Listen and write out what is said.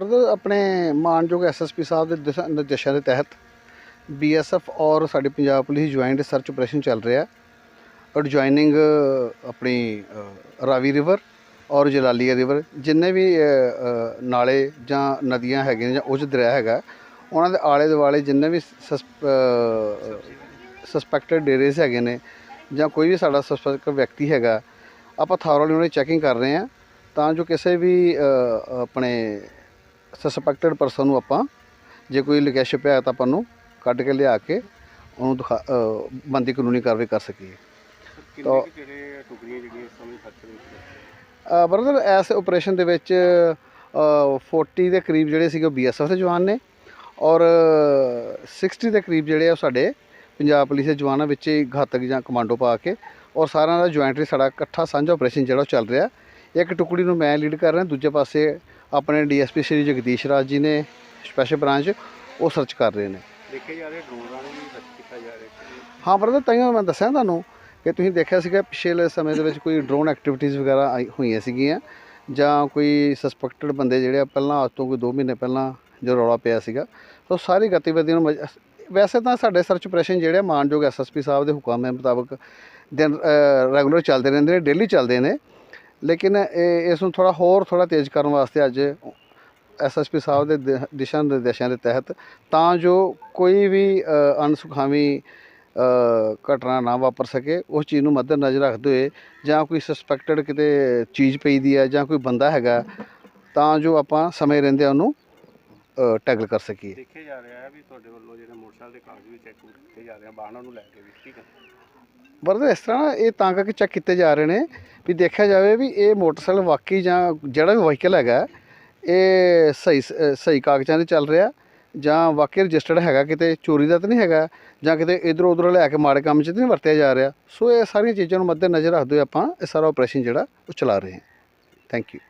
Brother ਆਪਣੇ ਮਾਨਯੋਗ SSP ਸਾਹਿਬ ਦੇ ਦਿਸ਼ਾ ਨਿਰਦੇਸ਼ਾਂ ਦੇ ਤਹਿਤ ਬੀਐਸਐਫ ਔਰ ਸਾਡੀ Punjab police joint search operation ਚੱਲ ਰਿਹਾ ਔਰ ਜੁਆਇਨਿੰਗ ਆਪਣੀ ਰਾਵੀ ਰਿਵਰ ਔਰ ਜਲਾਲੀਆ ਰਿਵਰ ਜਿੰਨੇ ਵੀ ਨਾਲੇ ਜਾਂ ਨਦੀਆਂ ਹੈਗੀਆਂ ਜਾਂ ਉੱਚ ਦਰਿਆ ਹੈਗਾ, ਉਹਨਾਂ ਦੇ ਆਲੇ ਦੁਆਲੇ ਜਿੰਨੇ ਵੀ ਸਸਪੈਕਟਡ ਡੇਰੇਸ ਹੈਗੇ ਨੇ ਜਾਂ ਕੋਈ ਵੀ ਸਾਡਾ ਸਸਪੈਕਟ ਵਿਅਕਤੀ ਹੈਗਾ, ਆਪਾਂ ਥਾਰੋਲੀ ਉਹਨਾਂ ਦੀ ਚੈਕਿੰਗ ਕਰ ਰਹੇ ਹਾਂ ਤਾਂ ਜੋ ਕਿਸੇ ਵੀ ਆਪਣੇ ਸਸਪੈਕਟਡ ਪਰਸਨ ਨੂੰ ਆਪਾਂ ਜੇ ਕੋਈ ਲਿਕੇਸ਼ ਪਿਆ ਤਾਂ ਆਪਾਂ ਨੂੰ ਕੱਢ ਕੇ ਲਿਆ ਕੇ ਉਹਨੂੰ ਦਿਖਾ ਬੰਦੀ ਕਾਨੂੰਨੀ ਕਾਰਵਾਈ ਕਰ ਸਕੀਏ। ਕਿੰਨੇ ਕੁ ਜਿਹੜੇ ਟੁਕੜੀਆਂ ਜਿਹੜੀਆਂ ਇਸ ਸਮੇਂ ਖਰਚ ਵਿੱਚ ਬ੍ਰਦਰ ਐਸ ਆਪਰੇਸ਼ਨ ਦੇ ਵਿੱਚ ਅ, 40 ਦੇ ਕਰੀਬ ਜਿਹੜੇ ਸੀਗੇ ਬੀਐਸਐਫ ਦੇ ਜਵਾਨ ਨੇ ਔਰ 60 ਦੇ ਕਰੀਬ ਜਿਹੜੇ ਆ ਸਾਡੇ ਪੰਜਾਬ ਪੁਲਿਸ ਦੇ ਜਵਾਨਾਂ ਵਿੱਚ ਹੀ ਘਾਤਕ ਜਾਂ ਕਮਾਂਡੋ ਪਾ ਕੇ ਔਰ ਸਾਰਿਆਂ ਦਾ ਜੁਆਇੰਟਲੀ ਸਾਡਾ ਇਕੱਠਾ ਸਾਂਝਾ ਆਪਰੇਸ਼ਨ ਜਿਹੜਾ ਚੱਲ ਰਿਹਾ। ਇੱਕ ਟੁਕੜੀ ਨੂੰ ਮੈਂ ਲੀਡ ਕਰ ਰਿਹਾ ਦੂਜੇ ਪਾਸੇ ਆਪਣੇ ਡੀਐਸਪੀ ਸ਼੍ਰੀ ਜਗਦੀਸ਼ ਰਾਜ ਜੀ ਨੇ ਸਪੈਸ਼ਲ ਬ੍ਰਾਂਚ ਉਹ ਸਰਚ ਕਰ ਰਹੇ ਨੇ। ਦੇਖੇ ਜਾ ਰਹੇ ਡਰੋਨਾਂ ਨੂੰ ਵੀ ਖਰਚ ਕੀਤਾ ਜਾ ਰਿਹਾ ਹਾਂ ਬ੍ਰਦਰ ਤਾਈਓ ਮੈਂ ਦੱਸਿਆ ਤੁਹਾਨੂੰ ਕਿ ਤੁਸੀਂ ਦੇਖਿਆ ਸੀਗਾ ਪਿਛਲੇ ਸਮੇਂ ਦੇ ਵਿੱਚ ਕੋਈ ਡਰੋਨ ਐਕਟੀਵਿਟੀਜ਼ ਵਗੈਰਾ ਆਈ- ਹੋਈਆਂ ਸੀਗੀਆਂ ਜਾਂ ਕੋਈ ਸਸਪੈਕਟਡ ਬੰਦੇ ਜਿਹੜੇ ਆ ਪਹਿਲਾਂ ਅੱਜ ਤੋਂ ਕੋਈ 2 ਮਹੀਨੇ ਪਹਿਲਾਂ ਜੋ ਰੌਲਾ ਪਿਆ ਸੀਗਾ ਸੋ ਸਾਰੀ ਗਤੀਵਿਧੀਆਂ ਨੂੰ ਵੈਸੇ ਤਾਂ ਸਾਡੇ ਸਰਚ ਆਪਰੇਸ਼ਨ ਜਿਹੜੇ ਮਾਨਯੋਗ ਐਸਐਸਪੀ ਸਾਹਿਬ ਦੇ ਹੁਕਮ ਦੇ ਮੁਤਾਬਕ ਦਿਨ ਰੈਗੂਲਰ ਚੱਲਦੇ ਰਹਿੰਦੇ ਨੇ ਡੇਲੀ ਚੱਲਦੇ ਨੇ। ਲੇਕਿਨ ਇਸ ਨੂੰ ਥੋੜਾ ਹੋਰ ਥੋੜਾ ਤੇਜ਼ ਕਰਨ ਵਾਸਤੇ ਅੱਜ ਐਸਐਸਪੀ ਸਾਹਿਬ ਦੇ ਦਿਸ਼ਾ ਨਿਰਦੇਸ਼ਾਂ ਦੇ ਤਹਿਤ ਤਾਂ ਜੋ ਕੋਈ ਵੀ ਅ, ਅਣਸੁਖਾਵੀਂ ਅ, ਘਟਨਾ ਨਾ ਵਾਪਰ ਸਕੇ ਉਸ ਚੀਜ਼ ਨੂੰ ਮੱਦੇ ਨਜ਼ਰ ਰੱਖਦੇ ਹੋਏ ਜਾਂ ਕੋਈ ਸਸਪੈਕਟਡ ਕਿਤੇ ਚੀਜ਼ ਪਈ ਦੀ ਹੈ ਜਾਂ ਕੋਈ ਬੰਦਾ ਹੈਗਾ ਤਾਂ ਜੋ ਆਪਾਂ ਸਮੇਂ ਰਹਿੰਦੇ ਉਹਨੂੰ ਟੈਗਲ ਕਰ ਸਕੀਏ। ਦੇਖਿਆ ਜਾ ਰਿਹਾ ਹੈ ਵੀ ਤੁਹਾਡੇ ਵੱਲੋਂ ਜਿਹੜੇ ਮੋਟਰਸਾਈਕਲ ਦੇ ਕਾਗਜ਼ ਵੀ ਚੈੱਕ ਕੀਤੇ ਜਾ ਰਹੇ ਆ ਵਾਹਨਾਂ ਨੂੰ ਲੈ ਕੇ ਵੀ ਠੀਕ ਹੈ। ਬਰਦਰ ਇਸ ਤਰ੍ਹਾਂ ਇਹ ਤਾਂ ਕਰਕੇ ਚੈੱਕ ਕੀਤੇ ਜਾ ਰਹੇ ਨੇ ਵੀ ਦੇਖਿਆ ਜਾਵੇ ਵੀ ਇਹ ਮੋਟਰਸਾਈਕਲ ਵਾਕਈ ਜਾਂ ਜਿਹੜਾ ਵੀ ਵਹੀਕਲ ਹੈਗਾ, ਇਹ ਸਹੀ ਸ- ਸਹੀ ਕਾਗਜ਼ਾਂ ਤੇ ਚੱਲ ਰਿਹਾ ਜਾਂ ਵਾਕਈ ਰਜਿਸਟਰਡ ਹੈਗਾ ਕਿਤੇ, ਚੋਰੀ ਦਾ ਤਾਂ ਨਹੀਂ ਹੈਗਾ ਜਾਂ ਕਿਤੇ ਇਧਰੋਂ ਉਧਰੋਂ ਲੈ ਕੇ ਮਾੜੇ ਕੰਮ 'ਚ ਤਾਂ ਨਹੀਂ ਵਰਤਿਆ ਜਾ ਰਿਹਾ। ਸੋ ਇਹ ਸਾਰੀਆਂ ਚੀਜ਼ਾਂ ਨੂੰ ਮੱਦੇ ਨਜ਼ਰ ਰੱਖਦੇ ਹੋਏ ਆਪਾਂ ਇਹ ਸਾਰਾ ਆਪਰੇਸ਼ਨ ਜਿਹੜਾ ਉਹ ਚਲਾ ਰਹੇ ਹਾਂ। Thank you